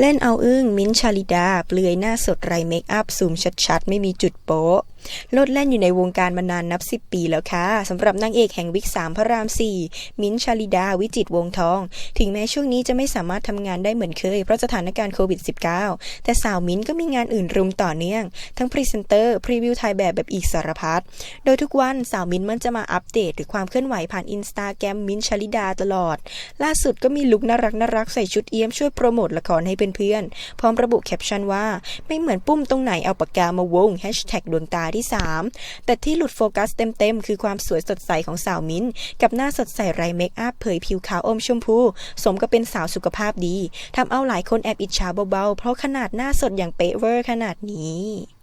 เล่นเอาอึ้งมิ้นชาลิดา เปลือยหน้าสดไรเมคอัพซูมชัดๆ ไม่มีจุดโป๊ะ โลดแล่นอยู่ในวงการมานานนับ 10 ปีแล้วค่ะสำหรับนางเอกแห่งวิกสามพระราม 4 มิ้นชาลิดาวิจิตวงทอง ถึงแม้ช่วงนี้จะไม่สามารถทำงานได้เหมือนเคย เพราะสถานการณ์โควิด -19 แต่สาวมิ้นก็มีงานอื่นรุมต่อเนื่อง ทั้งพรีเซนเตอร์ พรีวิวถ่ายแบบแบบอีกสารพัด โดยทุกวันสาวมิ้นมันจะมาอัปเดตหรือความเคลื่อนไหวผ่านอินสตาแกรมมิ้นชาลิดาตลอด ล่าสุดก็มีลุคน่ารักน่ารักใส่ชุดเอี้ยมช่วยโปรโมทละครให้เพื่อนๆพร้อมระบุแคปชั่นว่าไม่เหมือนปุ้มตรงไหนเอาปากกามาวงแฮชแท็กดวงตาที่3 แต่ที่หลุดโฟกัสเต็มๆ คือความสวยสดใสของสาวมิ้น กับหน้าสดใสไรเมคอัพเผยผิวขาวอมชมพู สมกับเป็นสาวสุขภาพดีทำเอาหลายคนแอบอิจฉาเบาๆ เพราะขนาดหน้าสดอย่างเป๊ะเวอร์ขนาดนี้